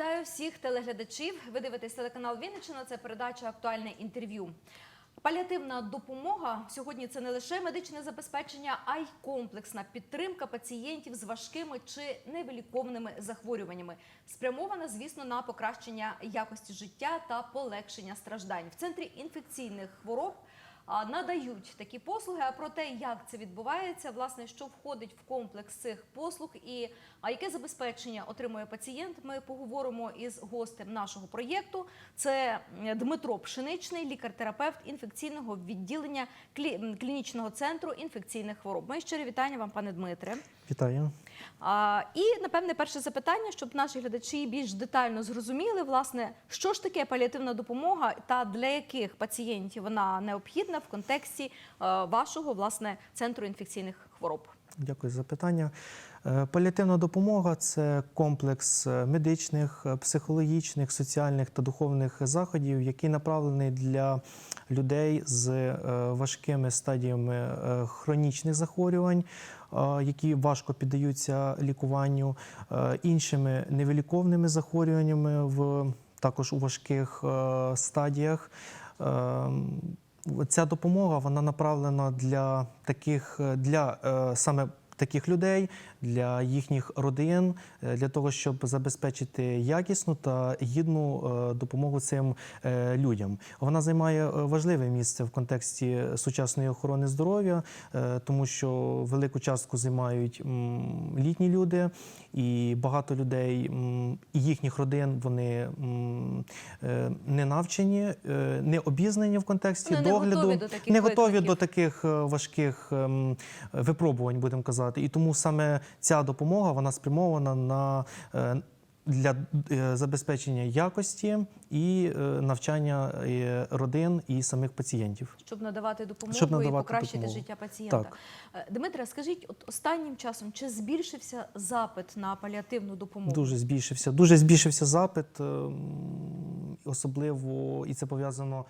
вітаю всіх телеглядачів. Ви дивитесь телеканал Вінниччина. Це передача Актуальне інтерв'ю. Паліативна допомога сьогодні це не лише медичне забезпечення, а й комплексна підтримка пацієнтів з важкими чи невиліковними захворюваннями, спрямована, звісно, на покращення якості життя та полегшення страждань. В центрі інфекційних хвороб надають такі послуги. А про те, як це відбувається, власне, що входить в комплекс цих послуг і яке забезпечення отримує пацієнт, ми поговоримо із гостем нашого проєкту. Це Дмитро Пшеничний, лікар-терапевт інфекційного відділення клі- клінічного центру інфекційних хвороб. Ми щирі вітання вам, пане Дмитре. Вітаю. А, і напевне перше запитання, щоб наші глядачі більш детально зрозуміли, власне, що ж таке паліативна допомога та для яких пацієнтів вона необхідна в контексті е, вашого власне центру інфекційних хвороб. Дякую за питання. Е, Паліативна допомога це комплекс е, медичних, психологічних, соціальних та духовних заходів, який направлений для людей з важкими стадіями хронічних захворювань, які важко піддаються лікуванню, іншими невиліковними захворюваннями в також у важких стадіях. Ця допомога вона направлена для таких е, для е, саме таких людей, для їхніх родин, е, для того, щоб забезпечити якісну та гідну е, допомогу цим е, людям. Вона займає важливе місце в контексті сучасної охорони здоров'я, тому що велику частку займають літні люди, і багато людей і їхніх родин вони не навчені, не обізнані в контексті Вони не готові догляду, до таких не готові до таких важких ем, випробувань, будемо казати. І тому саме ця допомога вона спрямована на е, для е, забезпечення якості і е, навчання родин і самих пацієнтів. Щоб надавати допомогу Щоб і покращити допомогу. життя пацієнта. Так. Дмитре, скажіть, от останнім часом чи збільшився запит на паліативну допомогу? Дуже збільшився. Дуже збільшився запит, ем, особливо і це пов'язано.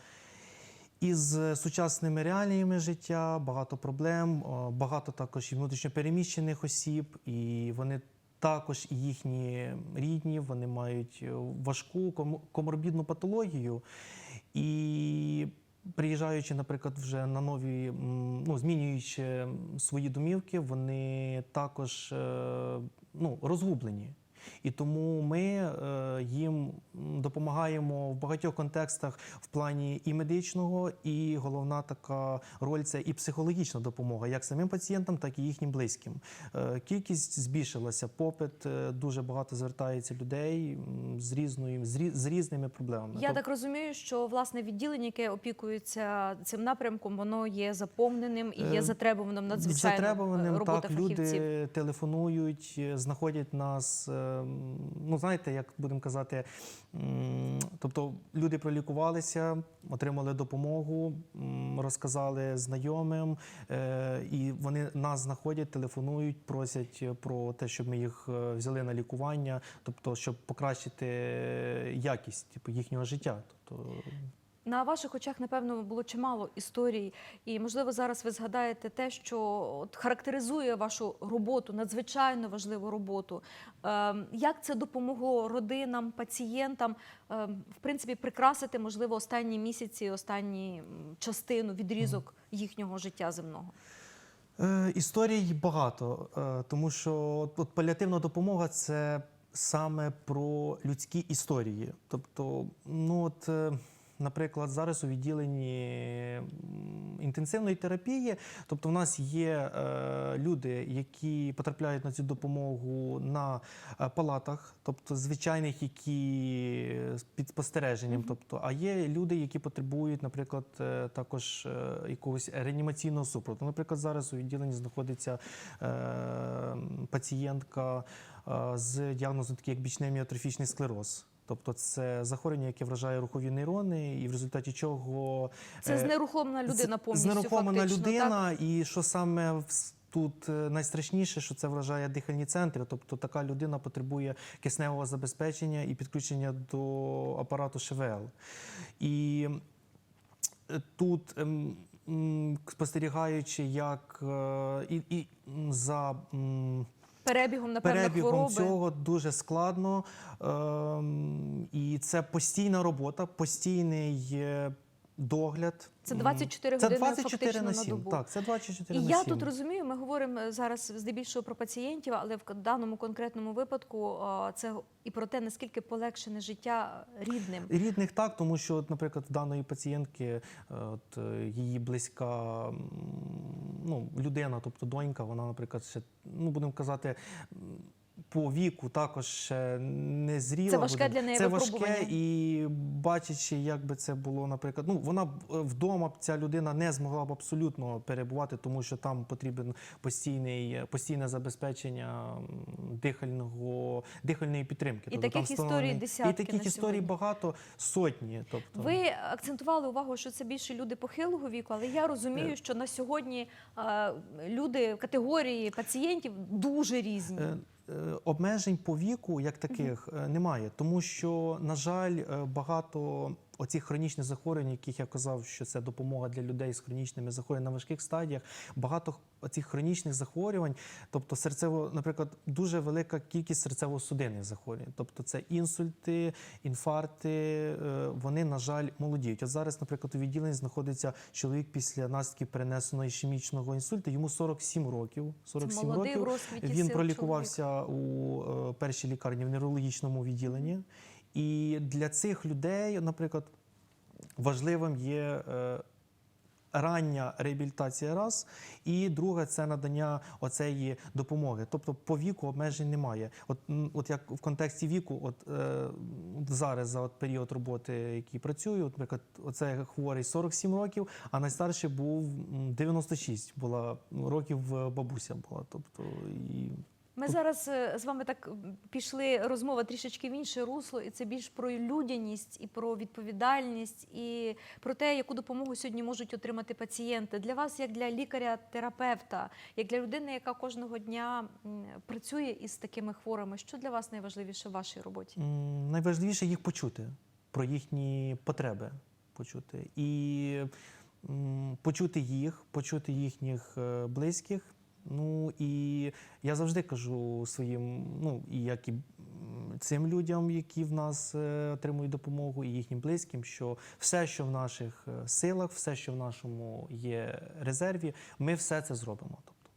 Із сучасними реаліями життя багато проблем, багато також і внутрішньопереміщених осіб, і вони також і їхні рідні, вони мають е, важку ком- коморбідну патологію. І приїжджаючи, наприклад, вже на нові, ну, змінюючи свої домівки, вони також е, ну, розгублені. І тому ми е, їм допомагаємо в багатьох контекстах в плані і медичного, і головна така роль це і психологічна допомога, як самим пацієнтам, так і їхнім близьким. Е, Кількість збільшилася, попит е, дуже багато звертається людей з різною з, рі- з різними проблемами. Я так розумію, що власне відділення, яке опікується цим напрямком, воно є заповненим і є затребуваним надзвичайно Затребуваним, робота так, фахівців. люди телефонують, знаходять нас. Е, Ну, знаєте, як будемо казати, тобто люди пролікувалися, отримали допомогу, розказали знайомим, е, і вони нас знаходять, телефонують, просять про те, щоб ми їх е, взяли на лікування, тобто, щоб покращити якість типу, їхнього життя. Тобто, На ваших очах, напевно, було чимало історій, і можливо зараз ви згадаєте те, що от характеризує вашу роботу, надзвичайно важливу роботу. Ем, Як це допомогло родинам, пацієнтам, ем, в принципі, прикрасити, можливо, останні місяці, останні частину, відрізок їхнього життя земного? Е, Історій багато, е, тому що от, паліативна допомога це саме про людські історії. Тобто, ну от, е, наприклад, зараз у відділенні інтенсивної терапії, тобто в нас є е, люди, які потрапляють на цю допомогу на е, палатах, тобто звичайних, які під спостереженням. Тобто, а є люди, які потребують, наприклад, е, також е, якогось реанімаційного супроводу. Наприклад, зараз у відділенні знаходиться е, пацієнтка е, з діагнозом, такий як бічний міотрофічний склероз. Тобто це захворювання, яке вражає рухові нейрони, і в результаті чого Це е, знерухомлена людина повністю. знерухомлена фактично, так? людина, і що саме тут е, найстрашніше, що це вражає дихальні центри. Тобто така людина потребує кисневого забезпечення і підключення до апарату ШВЛ. І е, тут. ем, Спостерігаючи, як і, і за перебігом, напевно, перебігом хвороби. цього дуже складно. Ем, і це постійна робота, постійний е, догляд. Це М, 24 це години 24 фактично на на добу. Так, це 24 І на я тут розумію, ми говоримо зараз здебільшого про пацієнтів, але в даному конкретному випадку це і про те, наскільки полегшене життя рідним. Рідних так, тому що, наприклад, в даної пацієнтки е, от, е, її близька ну, людина, тобто донька, вона, наприклад, ще, ну, будемо казати, по віку також не зріла. Це важке буде. для неї Це важке, і бачачи, як би це було, наприклад, ну вона е, вдома б ця людина не змогла б абсолютно перебувати, тому що там потрібен постійний, постійне забезпечення дихального, дихальної підтримки. І Тобто таких там історій десятки І таких на історій багато, сотні. Тобто, Ви акцентували увагу, що це більше люди похилого віку, але я Е. розумію, що на сьогодні люди категорії пацієнтів дуже різні. Е, Обмежень по віку як таких е, немає, тому що, на жаль, е, багато оцих хронічних захворювань, яких я казав, що це допомога для людей з хронічними захворюваннями на важких стадіях. Багато цих хронічних захворювань, тобто серцево, наприклад, дуже велика кількість серцево-судинних захворювань, тобто це інсульти, інфаркти, е, вони, на жаль, молодіють. От зараз, наприклад, у відділенні знаходиться чоловік після наслідків перенесеного ішемічного інсульту, йому 47 років. 47 молодий років. Він пролікувався у е, першій лікарні в неврологічному відділенні. І для цих людей, наприклад, важливим є е, рання реабілітація раз, і друге це надання оцеї допомоги. Тобто по віку обмежень немає. От, от як в контексті віку, от е, зараз за от період роботи, який працюю, от, наприклад, оце хворий 47 років, а найстарший був м, 96, була років е, бабуся була. Тобто і Ми зараз е, з вами так пішли розмова трішечки в інше русло, і це більш про людяність і про відповідальність, і про те, яку допомогу сьогодні можуть отримати пацієнти. Для вас, як для лікаря-терапевта, як для людини, яка кожного дня працює із такими хворими, що для вас найважливіше в вашій роботі? Найважливіше їх почути, про їхні потреби почути. І почути їх, почути їхніх е, близьких. Ну і я завжди кажу своїм, ну і як і цим людям, які в нас е, отримують допомогу, і їхнім близьким, що все, що в наших е, силах, все, що в нашому є резерві, ми все це зробимо. Тобто,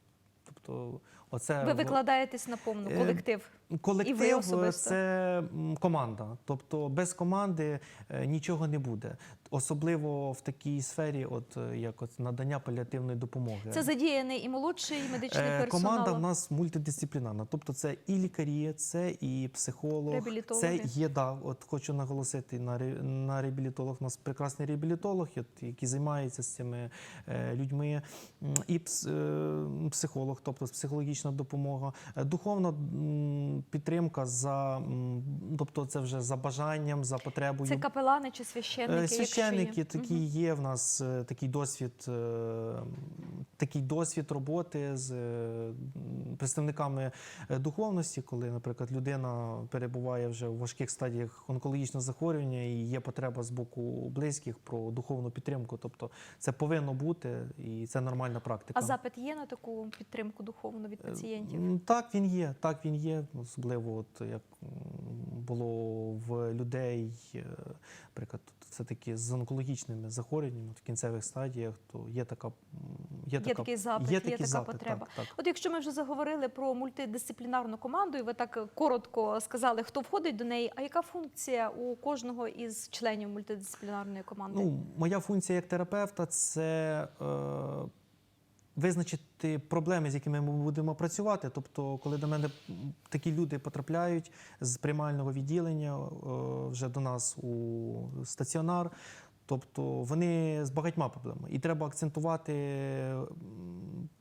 тобто оце Ви викладаєтесь на повну Е, колектив. Колектив І це команда. Тобто без команди е, нічого не буде. Особливо в такій сфері, от е, як от надання паліативної допомоги. Це задіяний і молодший медичний Е, персонал. Команда в нас мультидисциплінарна, тобто це і лікарі, це і психолог, Реабілітологи. це є да. От хочу наголосити на на реабілітолог. У нас прекрасний реабілітолог, який займається з цими людьми, і пс- психолог, тобто психологічна допомога, духовна підтримка за тобто це вже за бажанням, за потребою. Це капелани чи священники? Е, Священники якщо є? такі є в нас е, такий досвід, е, такий досвід роботи з представниками духовності, коли, наприклад, людина перебуває вже в важких стадіях онкологічного захворювання і є потреба з боку близьких про духовну підтримку. Тобто це повинно бути і це нормальна практика. А запит є на таку підтримку духовну від пацієнтів? Так, він є. Так, він є. Особливо, от як було в людей, е, наприклад, це такі з онкологічними захворюваннями в кінцевих стадіях, то є така м, є, така, такий запит, є є така запит, потреба. Так, так. От якщо ми вже заговорили про мультидисциплінарну команду, і ви так коротко сказали, хто входить до неї, а яка функція у кожного із членів мультидисциплінарної команди? Ну, моя функція як терапевта це е, визначити проблеми, з якими ми будемо працювати. Тобто, коли до мене такі люди потрапляють з приймального відділення е, вже до нас у стаціонар. Тобто вони з багатьма проблемами. І треба акцентувати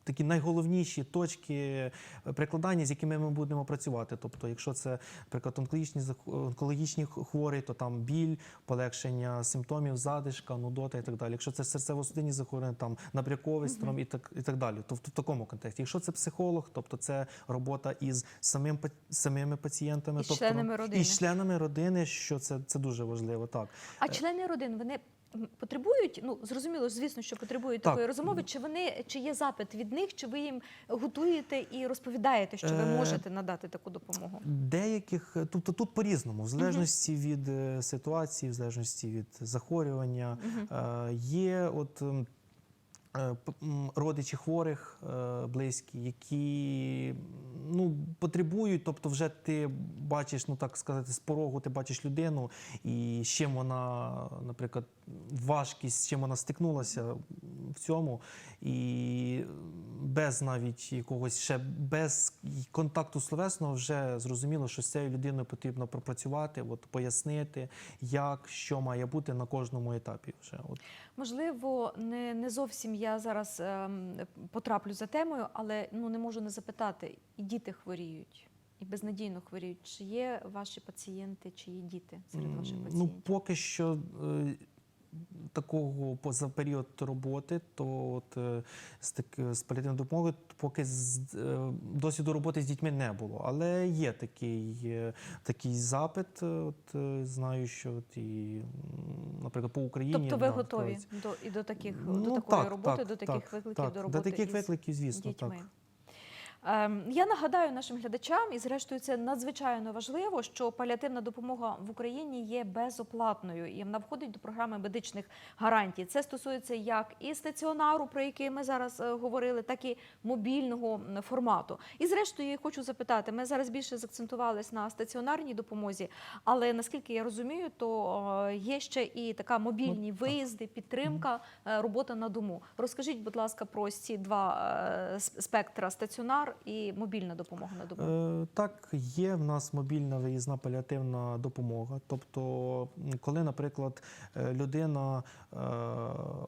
такі найголовніші точки прикладання, з якими ми будемо працювати. Тобто, якщо це, наприклад, онкологічні, онкологічні хворі, то там біль, полегшення симптомів, задишка, нудота і так далі. Якщо це серцево-судинні захворювання, там набряковий синдром і так, і так далі. Тобто в такому контексті. Якщо це психолог, тобто це робота із самим, самими пацієнтами, Із тобто, членами родини. із членами родини, що це, це дуже важливо. Так. А члени родин вони потребують? Ну зрозуміло, звісно, що потребують Так. такої розмови. Чи вони чи є запит від них, чи ви їм готуєте і розповідаєте, що ви Е, можете надати таку допомогу? Деяких, тобто тут по-різному, в залежності від е, ситуації, в залежності від захворювання. Е, Є от е, родичі хворих е, близькі, які ну, потребують, тобто вже ти бачиш, ну так сказати, з порогу ти бачиш людину, і з чим вона, наприклад, важкість, з чим вона стикнулася в цьому, і без навіть якогось ще без контакту словесного вже зрозуміло, що з цією людиною потрібно пропрацювати, от, пояснити, як, що має бути на кожному етапі. Вже от. Можливо, не, не зовсім я зараз ем, потраплю за темою, але ну не можу не запитати, і діти хворіють, і безнадійно хворіють. Чи є ваші пацієнти, чи є діти серед ваших пацієнтів? Ну, пацієнтів? поки що е, такого по- за період роботи, то от е, з, так, з паліативною допомогою поки з, е, досвіду роботи з дітьми не було. Але є такий, е, такий запит. От знаю, що от і, наприклад, по Україні. тобто ви да, готові до і до таких Ну, до такої так, роботи, так, до таких так, викликів, так, до роботи до таких викликів, звісно, дітьми. так. Ем, Я нагадаю нашим глядачам, і зрештою це надзвичайно важливо, що паліативна допомога в Україні є безоплатною і вона входить до програми медичних гарантій. Це стосується як і стаціонару, про який ми зараз е, говорили, так і мобільного формату. І зрештою я хочу запитати: ми зараз більше закцентувались на стаціонарній допомозі, але наскільки я розумію, то е, є ще і така мобільні виїзди, підтримка, е, робота на дому. Розкажіть, будь ласка, про ці два спектра стаціонар і мобільна допомога на дому. Е, Так, є в нас мобільна виїзна паліативна допомога. Тобто, коли, наприклад, е, людина е,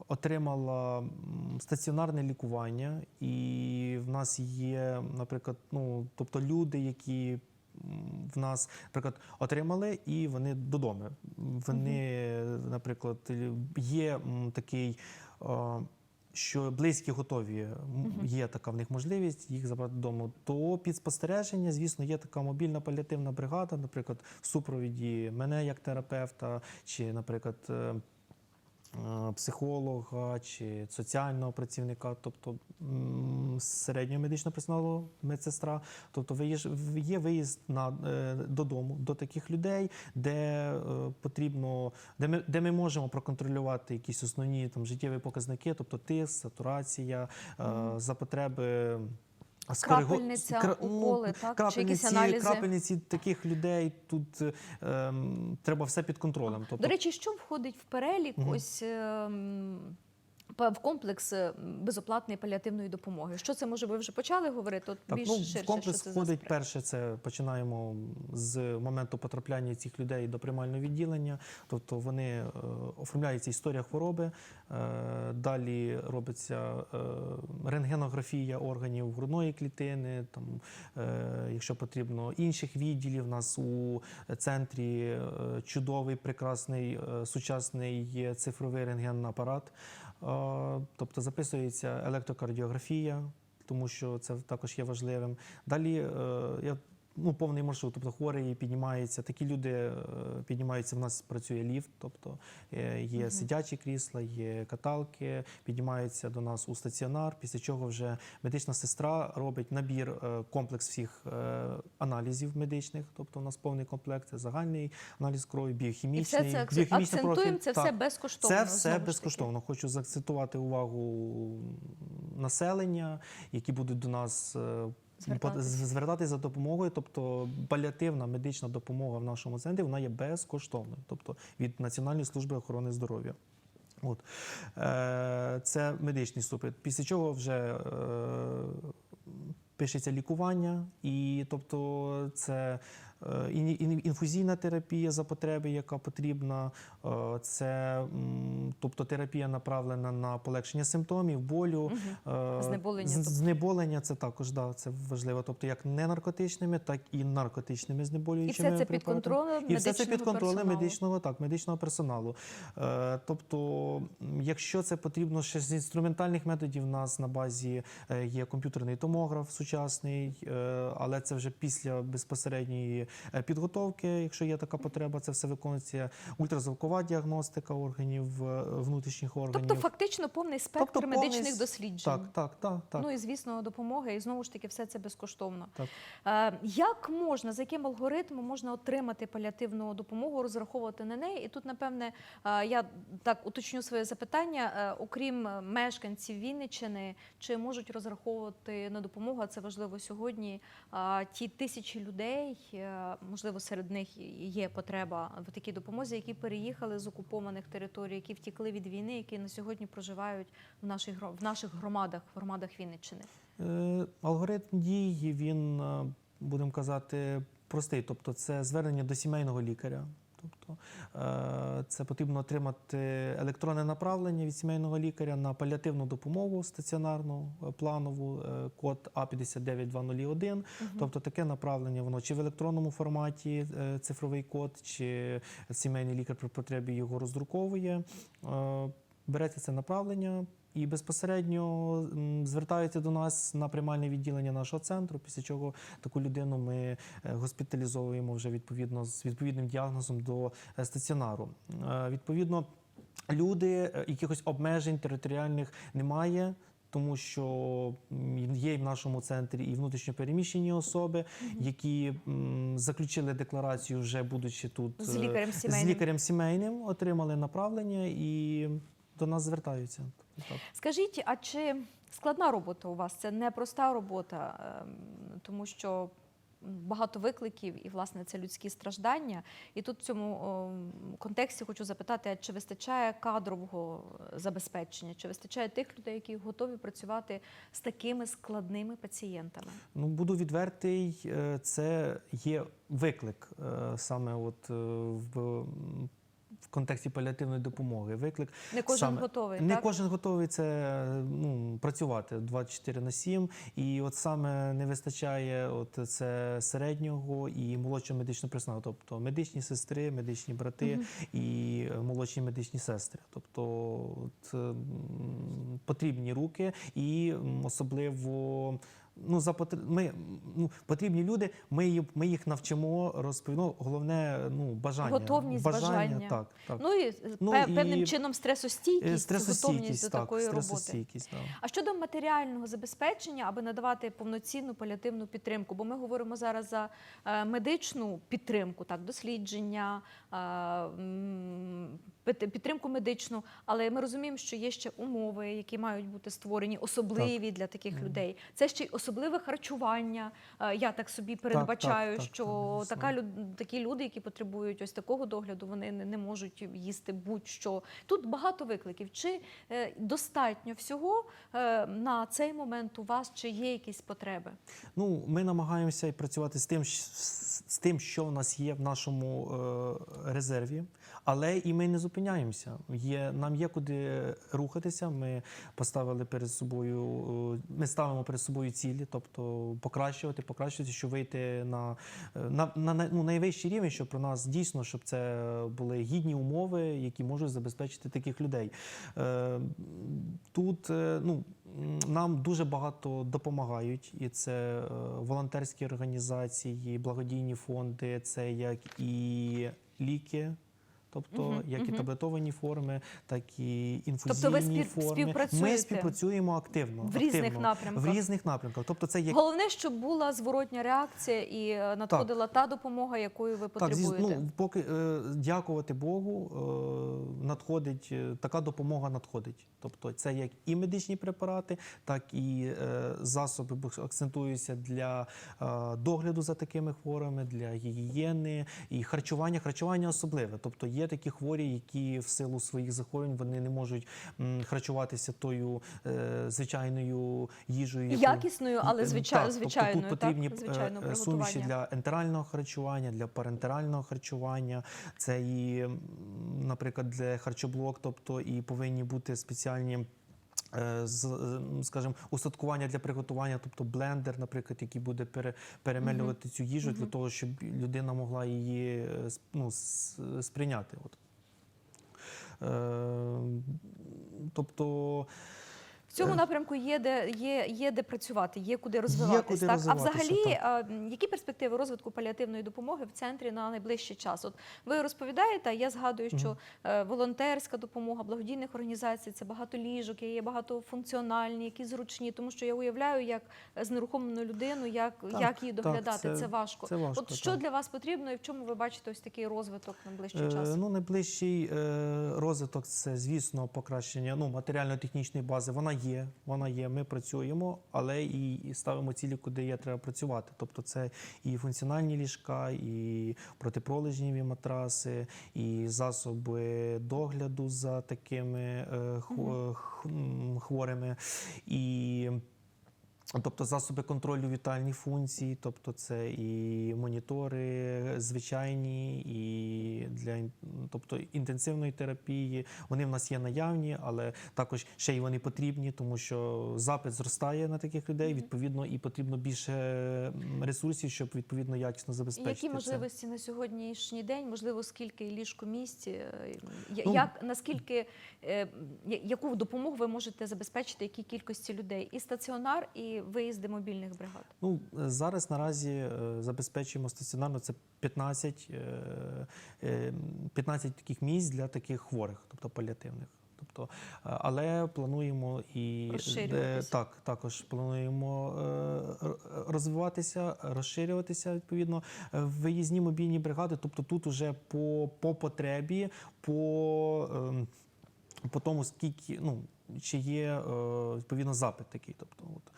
отримала стаціонарне лікування, і в нас є, наприклад, ну, тобто люди, які в нас, наприклад, отримали, і вони додому. Вони, наприклад, є такий. Е, що близькі готові, м, є така в них можливість їх забрати додому, то під спостереження, звісно, є така мобільна паліативна бригада, наприклад, в супровіді мене як терапевта, чи, наприклад, е, е, психолога чи соціального працівника, тобто середнього медичного персоналу, медсестра. Тобто є виїзд на, е, додому до таких людей, де е, потрібно, де ми, де ми можемо проконтролювати якісь основні там, життєві показники, тобто тиск, сатурація, е, за потреби. Скориго- Крапельниця, кра- ну, так? так? Чи якісь крапельниці, аналізи? крапельниці таких людей тут ем, треба все під контролем. Тобто, До речі, що входить в перелік Мгм. ось ем, в комплекс е, безоплатної паліативної допомоги? Що це може? Ви вже почали говорити? От Так, більш ну, ширше, в комплекс що це входить спектр? перше. Це починаємо з моменту потрапляння цих людей до приймального відділення. Тобто вони е, оформляється історія хвороби. Е, далі робиться е, рентгенографія органів грудної клітини. Там, е, якщо потрібно, інших відділів. У нас у центрі е, чудовий, прекрасний е, сучасний цифровий рентгенний апарат. Тобто записується електрокардіографія, тому що це також є важливим. Далі е, я. Ну, повний маршрут, тобто хворий піднімається. Такі люди е, піднімаються. В нас працює ліфт, тобто е, є Мгм. сидячі крісла, є каталки, піднімаються до нас у стаціонар. Після чого вже медична сестра робить набір е, комплекс всіх аналізів медичних. Тобто, у нас повний комплект це загальний аналіз крові, І біохімічний, все це акцентуємо, профіль. це Так. все безкоштовно. Це все безкоштовно. Хочу заакцентувати увагу населення, які будуть до нас Звертатись. звертатись за допомогою. Тобто паліативна медична допомога в нашому центрі вона є безкоштовною, тобто від Національної служби охорони здоров'я. От. Е, це медичний супровід. Після чого вже е, пишеться лікування, і тобто це інфузійна терапія за потреби, яка потрібна. Е, Це тобто терапія направлена на полегшення симптомів, болю. Е, Знеболення, тобто. Знеболення це також да, це важливо. Тобто як не наркотичними, так і наркотичними І знеболюючими все це під контролем І все це під контролем медичного, так, медичного персоналу. Е, тобто, якщо це потрібно ще з інструментальних методів, у нас на базі е, є комп'ютерний томограф сучасний, е, але це вже після безпосередньої е, підготовки, якщо є така потреба, це все виконується. Ультразвукова діагностика органів е, внутрішніх органів. Тобто, фактично, повний спектр Тобто медичних с- досліджень. Так, так, так, так. Ну і звісно, допомога, і знову ж таки, все це безкоштовно. так. Е, Як можна, за яким алгоритмом можна отримати паліативну допомогу, розраховувати на неї? І тут, напевне, е, я так уточню своє запитання. Е, Окрім е, мешканців Вінниччини, чи можуть розраховувати на допомогу? А це важливо сьогодні. е, Ті тисячі людей, е, можливо, серед них є потреба в такій допомозі, які переїхали з окупованих територій, які втікли від війни, які на сьогодні проживають в наших в наших громадах, в громадах Вінниччини. Е, Алгоритм дії він, е, будемо казати, простий. Тобто, це звернення до сімейного лікаря. Тобто е, це потрібно отримати електронне направлення від сімейного лікаря на паліативну допомогу стаціонарну, е, планову, е, код А59201. Тобто таке направлення, воно чи в електронному форматі цифровий код, чи сімейний лікар при потребі його роздруковує. Береться це направлення і безпосередньо звертається до нас на приймальне відділення нашого центру, після чого таку людину ми е, госпіталізовуємо вже відповідно з відповідним діагнозом до е, стаціонару. Е, Відповідно, люди якихось обмежень територіальних немає. Тому що є в нашому центрі і внутрішньопереміщені особи, які м, заключили декларацію, вже будучи тут З лікарем з лікарем сімейним, отримали направлення і до нас звертаються. Так. Скажіть, а чи складна робота у вас? Це не проста робота, ем, тому що багато викликів, і власне це людські страждання. І тут в цьому контексті хочу запитати, чи вистачає кадрового забезпечення, чи вистачає тих людей, які готові працювати з такими складними пацієнтами? Ну, буду відвертий, е, це є виклик е, саме от е, в контексті паліативної допомоги. Виклик Не кожен саме- готовий, Не так? кожен готовий це ну, працювати 24 на 7. І от саме не вистачає от це середнього і молодшого медичного персоналу, тобто медичні сестри, медичні брати і е, молодші медичні сестри. Тобто от, потрібні руки і особливо. Ну, за потр- ми, ну, потрібні люди, ми, ми їх навчимо розповідно. Головне, ну, бажання. Готовність, бажання. Так, так. Ну і Ну, пе- і- певним чином стресостійкість, Е, готовність Стресостійкість, до так, такої роботи. так. А щодо матеріального забезпечення, аби надавати повноцінну паліативну підтримку, бо ми говоримо зараз за е, медичну підтримку, так, дослідження, е, підтримку медичну, але ми розуміємо, що є ще умови, які мають бути створені, особливі для таких людей. Це ще й особливе харчування. Е, Я так собі передбачаю, так, що так, така люд- такі люди, які потребують ось такого догляду, вони не, не можуть їсти будь-що. Тут багато викликів. Чи е, достатньо всього е, на цей момент у вас, чи є якісь потреби? Ну, ми намагаємося і працювати з тим, з тим, що в нас є в нашому е, резерві, але і ми не зупиняємося. Є, нам є куди рухатися. Ми поставили перед собою, е, ми ставимо перед собою цілі, тобто покращувати, покращувати, щоб вийти на, е, на, на, на ну, найвищий рівень, щоб про нас дійсно, щоб це були гідні умови, які можуть забезпечити таких людей. Е, Тут ну, нам дуже багато допомагають, і це волонтерські організації, благодійні фонди, це як і ліки. Тобто, Мгм, як і таблетовані форми, так і інфузійні Тобто ви спів- форми. співпрацюєте Ми співпрацюємо активно. В різних активно, напрямках. В різних напрямках. Тобто, це як Головне, щоб була зворотня реакція і е, надходила та допомога, якою ви Так, потребуєте. ну, поки е, дякувати Богу, е, надходить е, така допомога надходить. Тобто, це як і медичні препарати, так і е, засоби акцентуються для е, догляду за такими хворими, для гігієни і харчування. Харчування особливе. Тобто є такі хворі, які в силу своїх захворювань вони не можуть харчуватися тою е, звичайною їжею. яку- Якісною, але звичайно звичайно Тобто тут потрібні так, звичайно, е, суміші для ентерального харчування, для парентерального харчування. Це і, наприклад, для харчоблок, тобто і повинні бути спеціальні. Е, е, Скажімо, устаткування для приготування, тобто блендер, наприклад, який буде пере, перемелювати цю їжу для того, щоб людина могла її е, ну, сприйняти. От. Е, тобто цьому Е. напрямку є де є, є де працювати, є куди розвиватись. куди так а взагалі, так. які перспективи розвитку паліативної допомоги в центрі на найближчий час? От ви розповідаєте, а я згадую, що е, волонтерська допомога благодійних організацій це багато ліжок, є багатофункціональні, які зручні, тому що я уявляю, як з нерухомленою людиною, як, Так, як її так, доглядати. це- це, важко. це важко, От що так. для вас потрібно і в чому ви бачите ось такий розвиток найближчий Е, час? Ну, найближчий е, розвиток це, звісно, покращення ну, матеріально-технічної бази. Вона є, вона є. Ми працюємо, але і, ставимо цілі, куди є треба працювати. Тобто, це і функціональні ліжка, і протипролежні матраси, і засоби догляду за такими е, хворими. І Тобто засоби контролю вітальних функцій, тобто це і монітори звичайні, і для тобто інтенсивної терапії. Вони в нас є наявні, але також ще й вони потрібні, тому що запит зростає на таких людей. Відповідно, і потрібно більше ресурсів, щоб відповідно якісно забезпечити. Які це. можливості на сьогоднішній день? Можливо, скільки ліжко місць? е, Ну, Як наскільки е, яку допомогу ви можете забезпечити якій кількості людей? І стаціонар, і виїзди мобільних бригад? Ну, е, зараз наразі е, забезпечуємо стаціонарно це 15, е, е, 15 таких місць для таких хворих, тобто паліативних. Тобто, але плануємо і так, також плануємо розвиватися, розширюватися відповідно. Виїзні мобільні бригади, тобто тут уже по, по потребі, по, ем, по тому, скільки ну. Чи є відповідно запит такий, тобто, от,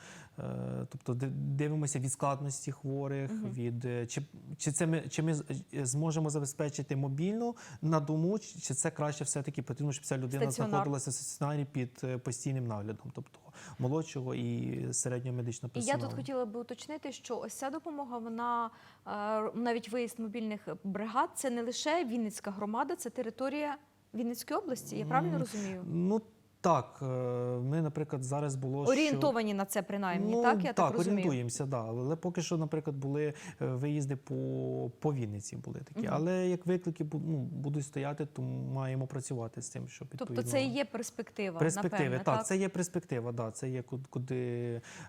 тобто дивимося від складності хворих, від е, чи, чи це ми чи ми е, зможемо забезпечити мобільну на дому, чи це краще все-таки потрібно, щоб ця людина Стаціонар. знаходилася в стаціонарі під е, постійним наглядом, тобто молодшого і середнього медичного І я тут хотіла би уточнити, що ось ця допомога, вона е, навіть виїзд мобільних бригад, це не лише Вінницька громада, це територія Вінницької області. Я правильно розумію? Ну так, е, ми, наприклад, зараз було що- Орієнтовані на це принаймні, ну, так? Я так, розумію. орієнтуємося, да. Але поки що, наприклад, були е, виїзди по, по Вінниці були такі. Мгм. Але як виклики ну, будуть стояти, то маємо працювати з цим, щоб відповідно... Тобто це і є перспектива, перспективи. напевне, так, так? це є перспектива, да, це є ку- куди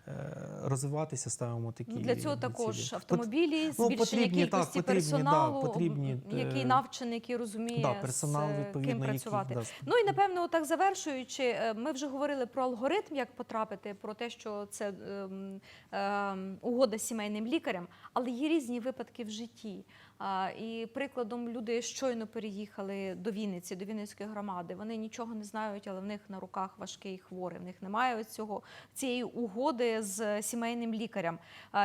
е, розвиватися, ставимо такі Ну, для цього цілі. також Пот- автомобілі, ну, збільшення потрібні, так, кількості потрібні, да, потрібні, який навчений, який розуміє, да, персонал, з ким працювати. да, Ну і напевно, отак завершуючи, е, ми вже говорили про алгоритм, як потрапити, про те, що це ем, ем, угода з сімейним лікарем, але є різні випадки в житті. І прикладом люди щойно переїхали до Вінниці, до Вінницької громади. Вони нічого не знають, але в них на руках важкий хворий. В них немає цього цієї угоди з сімейним лікарем.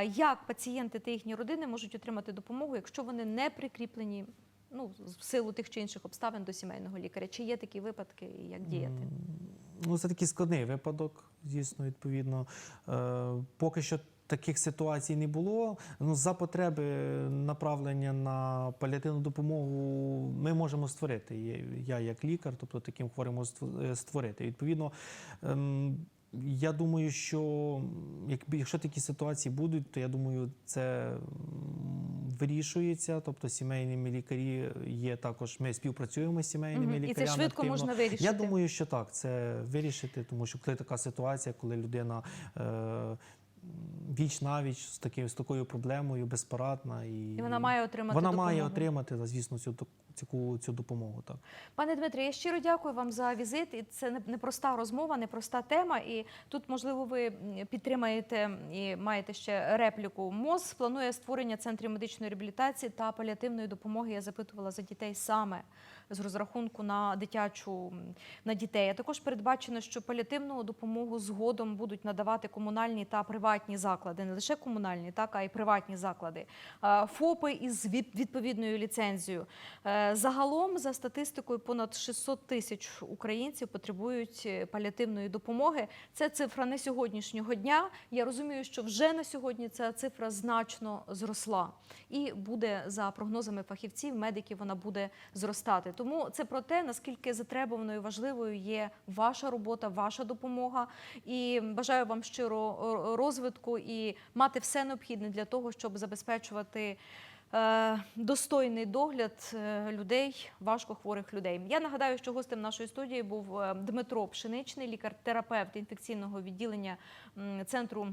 Як пацієнти та їхні родини можуть отримати допомогу, якщо вони не прикріплені? Ну, в силу тих чи інших обставин до сімейного лікаря. Чи є такі випадки і як діяти? Ну, це такий складний випадок, звісно, відповідно. Е, поки що таких ситуацій не було. Ну, за потреби направлення на паліативну допомогу ми можемо створити. Я як лікар, тобто таким хворим можу е, створити. Відповідно, ем, я думаю, що якщо такі ситуації будуть, то я думаю, це вирішується. Тобто сімейними лікарі є також. Ми співпрацюємо з сімейними. І лікарями. це швидко активно. можна вирішити. Я думаю, що так, це вирішити, тому що коли така ситуація, коли людина е, віч навіч з такою з такою проблемою, безпорадна і, І вона має отримати вона допомогу. має отримати, звісно, цю цю, цю допомогу. Так. Пане Дмитре, я щиро дякую вам за візит. І це не- непроста розмова, непроста тема. І тут, можливо, ви підтримаєте і маєте ще репліку. МОЗ планує створення центрів медичної реабілітації та паліативної допомоги. Я запитувала за дітей саме з розрахунку на дитячу на дітей. А також передбачено, що паліативну допомогу згодом будуть надавати комунальні та приватні заклади, не лише комунальні, так а й приватні заклади. Е, ФОПи із від- відповідною ліцензією. Е, Загалом, за статистикою, понад 600 тисяч українців потребують е, паліативної допомоги. Це цифра не сьогоднішнього дня. Я розумію, що вже на сьогодні ця цифра значно зросла і буде за прогнозами фахівців, медиків, вона буде зростати. Тому це про те, наскільки затребуваною і важливою є ваша робота, ваша допомога. І бажаю вам щиро е, розвитку і мати все необхідне для того, щоб забезпечувати е, достойний догляд е, людей, важкохворих людей. Я нагадаю, що гостем нашої студії був е, Дмитро Пшеничний, лікар-терапевт інфекційного відділення центру.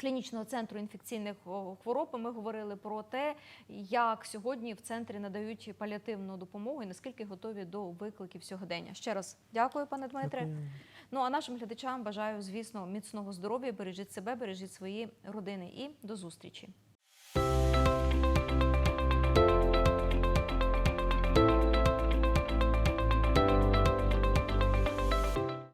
Клінічного центру інфекційних хвороб ми говорили про те, як сьогодні в центрі надають паліативну допомогу і наскільки готові до викликів сьогодення. Ще раз дякую, пане Дмитре. Дякую. Ну а нашим глядачам бажаю, звісно, міцного здоров'я. Бережіть себе, бережіть свої родини і до зустрічі.